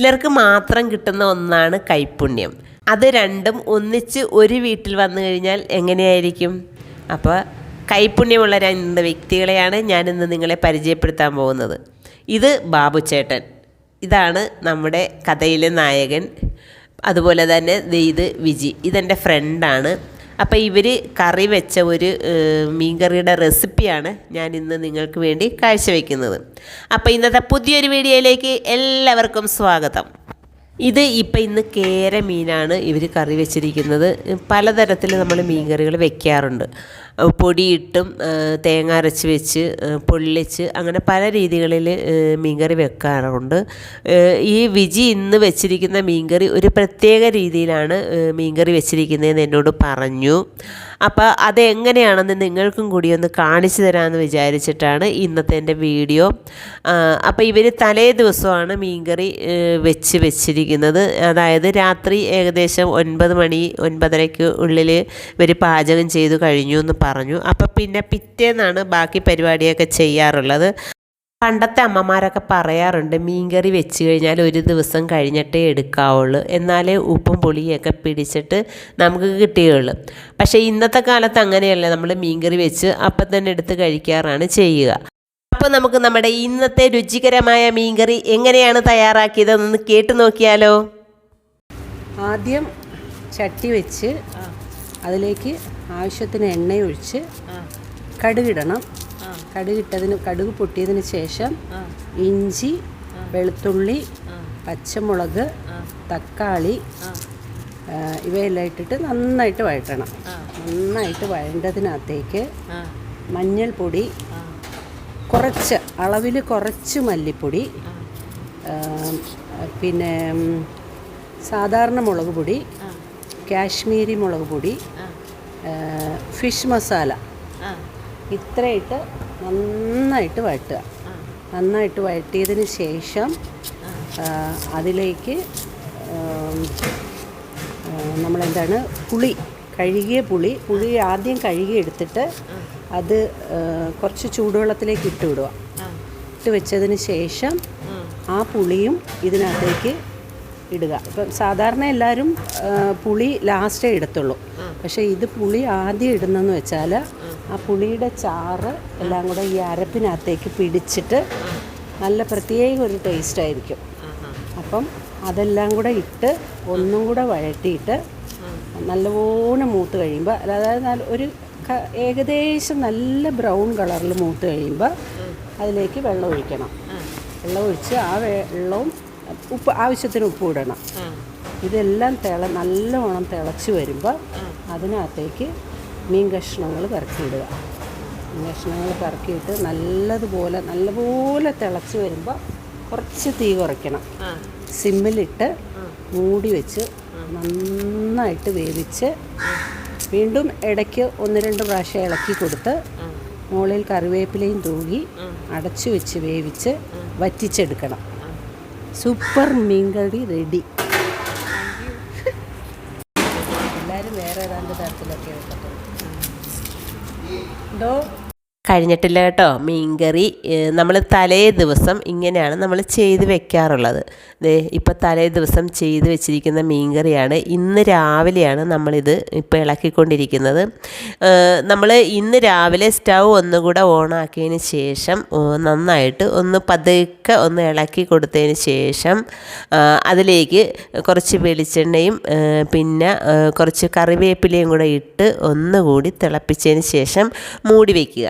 ചിലർക്ക് മാത്രം കിട്ടുന്ന ഒന്നാണ് കൈപ്പുണ്യം. അത് രണ്ടും ഒന്നിച്ച് ഒരു വീട്ടിൽ വന്നു കഴിഞ്ഞാൽ എങ്ങനെയായിരിക്കും? അപ്പോൾ കൈപ്പുണ്യമുള്ള രണ്ട് വ്യക്തികളെയാണ് ഞാനിന്ന് നിങ്ങളെ പരിചയപ്പെടുത്താൻ പോകുന്നത്. ഇത് ബാബുച്ചേട്ടൻ ഇതാണ് നമ്മുടെ കഥയിലെ നായകൻ. അതുപോലെ തന്നെ ഇത് വിജി. ഇതെന്റെ ഫ്രണ്ടാണ് അപ്പോൾ ഇവർ കറി വെച്ച ഒരു മീൻ മീൻകറിയുടെ റെസിപ്പിയാണ് ഞാൻ ഇന്ന് നിങ്ങൾക്ക് വേണ്ടി കാഴ്ചവെക്കുന്നത്. അപ്പോൾ ഇന്നത്തെ പുതിയൊരു വീഡിയോയിലേക്ക് എല്ലാവർക്കും സ്വാഗതം. ഇത് ഇപ്പം ഇന്ന് കേര മീനാണ് ഇവർ കറി വെച്ചിരിക്കുന്നത്. പലതരത്തിൽ നമ്മൾ മീൻകറികൾ വെക്കാറുണ്ട്. പൊടിയിട്ടും തേങ്ങ അരച്ച് വെച്ച് പൊള്ളിച്ച് അങ്ങനെ പല രീതികളിൽ മീൻകറി വെക്കാറുണ്ട്. ഈ വിജി ഇന്ന് വെച്ചിരിക്കുന്ന മീൻകറി ഒരു പ്രത്യേക രീതിയിലാണ് മീൻകറി വെച്ചിരിക്കുന്നതെന്ന് എന്നോട് പറഞ്ഞു. അപ്പോൾ അതെങ്ങനെയാണെന്ന് നിങ്ങൾക്കും കൂടി ഒന്ന് കാണിച്ചു തരാമെന്ന് വിചാരിച്ചിട്ടാണ് ഇന്നത്തെ എന്റെ വീഡിയോ. അപ്പോൾ ഇവർ തലേ ദിവസമാണ് മീൻകറി വെച്ച് വെച്ചിരിക്കുന്നത്. അതായത് രാത്രി ഏകദേശം ഒൻപത് മണി ഒൻപതരയ്ക്ക് ഉള്ളിൽ ഇവർ പാചകം ചെയ്തു കഴിഞ്ഞു എന്ന് പറഞ്ഞു അപ്പോൾ പിന്നെ പിറ്റേന്നാണ് ബാക്കി പരിപാടിയൊക്കെ ചെയ്യാറുള്ളത്. പണ്ടത്തെ അമ്മമാരൊക്കെ പറയാറുണ്ട് മീൻകറി വെച്ച് കഴിഞ്ഞാൽ ഒരു ദിവസം കഴിഞ്ഞിട്ടേ എടുക്കാവുള്ളൂ. എന്നാലേ ഉപ്പും പുളിയൊക്കെ പിടിച്ചിട്ട് നമുക്ക് കിട്ടുകയുള്ളൂ പക്ഷേ ഇന്നത്തെ കാലത്ത് അങ്ങനെയല്ല. നമ്മൾ മീൻകറി വെച്ച് അപ്പം തന്നെ എടുത്ത് കഴിക്കാറാണ് ചെയ്യുക. അപ്പോൾ നമുക്ക് നമ്മുടെ ഇന്നത്തെ രുചികരമായ മീൻകറി എങ്ങനെയാണ് തയ്യാറാക്കിയതെന്ന് കേട്ടു നോക്കിയാലോ? ആദ്യം ചട്ടി വെച്ച് അതിലേക്ക് ആവശ്യത്തിന് എണ്ണ ഒഴിച്ച് കടുകിടണം. കടുകിട്ടതിന് കടുക് പൊട്ടിയതിന് ശേഷം ഇഞ്ചി വെളുത്തുള്ളി പച്ചമുളക് തക്കാളി ഇവയെല്ലാം ഇട്ടിട്ട് നന്നായിട്ട് വഴറ്റണം. നന്നായിട്ട് വഴണ്ടതിനകത്തേക്ക് മഞ്ഞൾപ്പൊടി കുറച്ച് അളവിൽ കുറച്ച് മല്ലിപ്പൊടി പിന്നെ സാധാരണ മുളക് പൊടി കാശ്മീരി മുളക് പൊടി ഫിഷ് മസാല. ഇത്രയിട്ട് നന്നായിട്ട് വഴറ്റുക നന്നായിട്ട് വഴറ്റിയതിന് ശേഷം അതിലേക്ക് നമ്മളെന്താണ് പുളി കഴുകിയ പുളി പുളി ആദ്യം കഴുകി എടുത്തിട്ട് അത് കുറച്ച് ചൂടുവെള്ളത്തിലേക്ക് ഇട്ട് വിടുക ഇട്ട് വെച്ചതിന് ശേഷം ആ പുളിയും ഇതിനകത്തേക്ക് ഇടുക. ഇപ്പം സാധാരണ എല്ലാവരും പുളി ലാസ്റ്റേ ഇടത്തുള്ളൂ. പക്ഷേ ഇത് പുളി ആദ്യം ഇടുന്നെന്ന് വെച്ചാൽ ആ പുളിയുടെ ചാറ് എല്ലാം കൂടെ ഈ അരപ്പിനകത്തേക്ക് പിടിച്ചിട്ട് നല്ല പ്രത്യേക ഒരു ടേസ്റ്റ് ആയിരിക്കും. അപ്പം അതെല്ലാം കൂടെ ഇട്ട് ഒന്നും കൂടെ വഴറ്റിയിട്ട് നല്ലപോലെ മൂത്ത് കഴിയുമ്പോൾ അതായത് ഒരു ഏകദേശം നല്ല ബ്രൗൺ കളറിൽ മൂത്ത് കഴിയുമ്പോൾ അതിലേക്ക് വെള്ളം ഒഴിക്കണം. വെള്ളം ഒഴിച്ച് ആ വെള്ളവും ഉപ്പ് ആവശ്യത്തിന് ഉപ്പ് ഇടണം. ഇതെല്ലാം തിള നല്ലവണ്ണം തിളച്ച് വരുമ്പോൾ അതിനകത്തേക്ക് മീൻ കഷ്ണങ്ങൾ കറക്കിയിടുക മീൻ കഷ്ണങ്ങൾ കറക്കിയിട്ട് നല്ലതുപോലെ നല്ലപോലെ തിളച്ച് വരുമ്പോൾ കുറച്ച് തീ കുറയ്ക്കണം. സിമ്മിലിട്ട് മൂടി വെച്ച് നന്നായിട്ട് വേവിച്ച് വീണ്ടും ഇടയ്ക്ക് ഒന്ന് രണ്ട് പ്രാവശ്യം ഇളക്കി കൊടുത്ത് മുകളിൽ കറിവേപ്പിലയും തൂകി അടച്ചു വെച്ച് വേവിച്ച് വറ്റിച്ചെടുക്കണം. സൂപ്പർ മീൻകറി റെഡി. എല്ലാവരും വേറെ ഏതാണ്ട് തരത്തിലൊക്കെ വെക്കട്ടെ എന്തോ കഴിഞ്ഞിട്ടില്ല കേട്ടോ. മീൻകറി നമ്മൾ തലേ ദിവസം ഇങ്ങനെയാണ് നമ്മൾ ചെയ്ത് വെക്കാറുള്ളത്. ഇപ്പോൾ തലേ ദിവസം ചെയ്ത് വെച്ചിരിക്കുന്ന മീൻകറിയാണ്. ഇന്ന് രാവിലെയാണ് നമ്മളിത് ഇപ്പോൾ ഇളക്കിക്കൊണ്ടിരിക്കുന്നത്. നമ്മൾ ഇന്ന് രാവിലെ സ്റ്റൗ ഒന്നുകൂടെ ഓണാക്കിയതിന് ശേഷം നന്നായിട്ട് ഒന്ന് പതുക്കെ ഒന്ന് ഇളക്കി കൊടുത്തതിന് ശേഷം അതിലേക്ക് കുറച്ച് വെളിച്ചെണ്ണയും പിന്നെ കുറച്ച് കറിവേപ്പിലയും കൂടെ ഇട്ട് ഒന്നുകൂടി തിളപ്പിച്ചതിന് ശേഷം മൂടി വയ്ക്കുക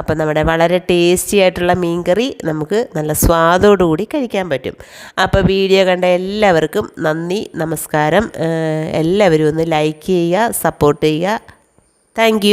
അപ്പോൾ നമ്മുടെ വളരെ ടേസ്റ്റി ആയിട്ടുള്ള മീൻകറി നമുക്ക് നല്ല സ്വാദോടുകൂടി കഴിക്കാൻ പറ്റും. അപ്പോൾ വീഡിയോ കണ്ട എല്ലാവർക്കും നന്ദി നമസ്കാരം. എല്ലാവരും ഒന്ന് ലൈക്ക് ചെയ്യുക സപ്പോർട്ട് ചെയ്യുക. താങ്ക്